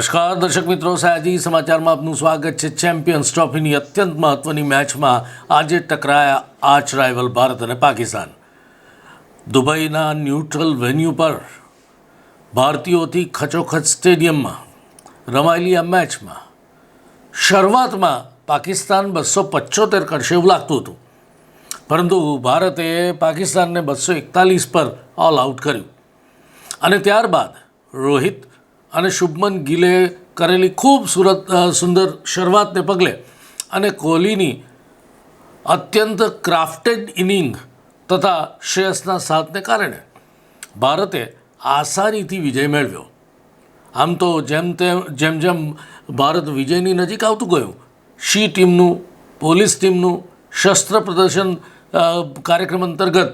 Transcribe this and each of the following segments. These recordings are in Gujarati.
નમસ્કાર, દર્શક મિત્રો. સાયાજી સમાચારમાં આપનું સ્વાગત છે. ચેમ્પિયન્સ ટ્રોફીની અત્યંત મહત્વની મેચમાં આજે ટકરાયા આચ રાઇવલ ભારત અને પાકિસ્તાન. દુબઈના ન્યુટ્રલ વેન્યુ પર ભારતીયોથી ખચોખચ સ્ટેડિયમમાં રમાયેલી આ મેચમાં શરૂઆતમાં પાકિસ્તાન બસો પચોતેર કરશે એવું લાગતું હતું. પરંતુ ભારતે પાકિસ્તાનને બસો એકતાલીસ પર ઓલ આઉટ કર્યું. અને ત્યારબાદ રોહિત અને શુભમન ગિલે કરેલી ખૂબ સુરત સુંદર શરૂઆતને પગલે અને કોહલીની અત્યંત ક્રાફ્ટેડ ઇનિંગ તથા શ્રેયસના સાથને કારણે ભારતે આસાનીથી વિજય મેળવ્યો. આમ તો જેમ તેમ, જેમ જેમ ભારત વિજયની નજીક આવતું ગયું, શી ટીમનું, પોલીસ ટીમનું શસ્ત્ર પ્રદર્શન કાર્યક્રમ અંતર્ગત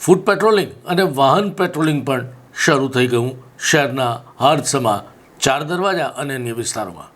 ફૂડ પેટ્રોલિંગ અને વાહન પેટ્રોલિંગ પણ શરૂ થઈ ગયું શહેરના હાર્દસમાં ચાર દરવાજા અને અન્ય વિસ્તારોમાં.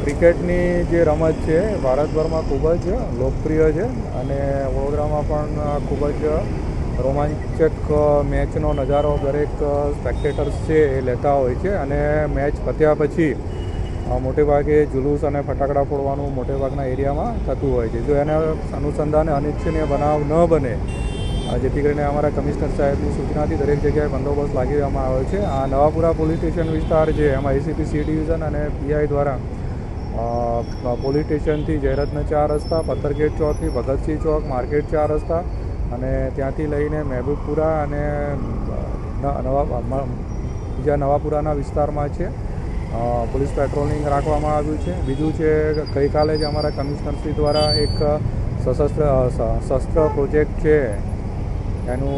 ક્રિકેટની જે રમત છે, ભારતભરમાં ખૂબ જ લોકપ્રિય છે અને વડોદરામાં પણ ખૂબ જ રોમાંચક મેચનો નજારો દરેક સ્પેક્ટેટર્સ છે એ લેતા હોય છે અને મેચ પત્યા પછી મોટેભાગે જુલુસ અને ફટાકડા ફોડવાનું મોટેભાગના એરિયામાં થતું હોય છે. જો એને અનુસંધાને અનિચ્છનીય બનાવ ન બને જેથી કરીને અમારા કમિશનર સાહેબની સૂચનાથી દરેક જગ્યાએ બંદોબસ્ત લાગી દેવામાં આવ્યો છે. આ નવાપુરા પોલીસ સ્ટેશન વિસ્તાર છે, એમાં એસીપી સી ડિવિઝન અને પીઆઈ દ્વારા પોલીસ સ્ટેશનથી જયરત્ન ચાર રસ્તા, પથ્થરગેટ ચોકથી ભગતસિંહ ચોક, માર્કેટ ચાર રસ્તા અને ત્યાંથી લઈને મહેબૂબપુરા અને નવા બીજા નવાપુરાના વિસ્તારમાં છે. પોલીસ પેટ્રોલિંગ રાખવામાં આવ્યું છે. બીજું છે, ગઈકાલે જ અમારા કમિશનરશ્રી દ્વારા એક સશસ્ત્ર શસ્ત્ર પ્રોજેક્ટ છે, એનું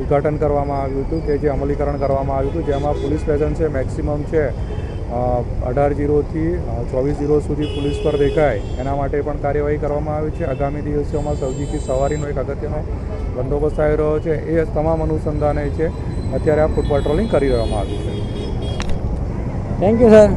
ઉદ્ઘાટન કરવામાં આવ્યું હતું કે જે અમલીકરણ કરવામાં આવ્યું હતું, જેમાં પોલીસ પ્રેઝન્સ છે, મેક્સિમમ છે અઢાર જીરોથી ચોવીસ જીરો સુધી પોલીસ પર દેખાય. એના માટે પણ કાર્યવાહી કરવામાં આવી છે. આગામી દિવસોમાં સૌજીથી સવારીનો એક અગત્યનો બંદોબસ્ત આવી રહ્યો છે. એ તમામ અનુસંધાને છે. અત્યારે આ ફૂડ પેટ્રોલિંગ કરી રહ્યામાં આવ્યું છે. Thank you sir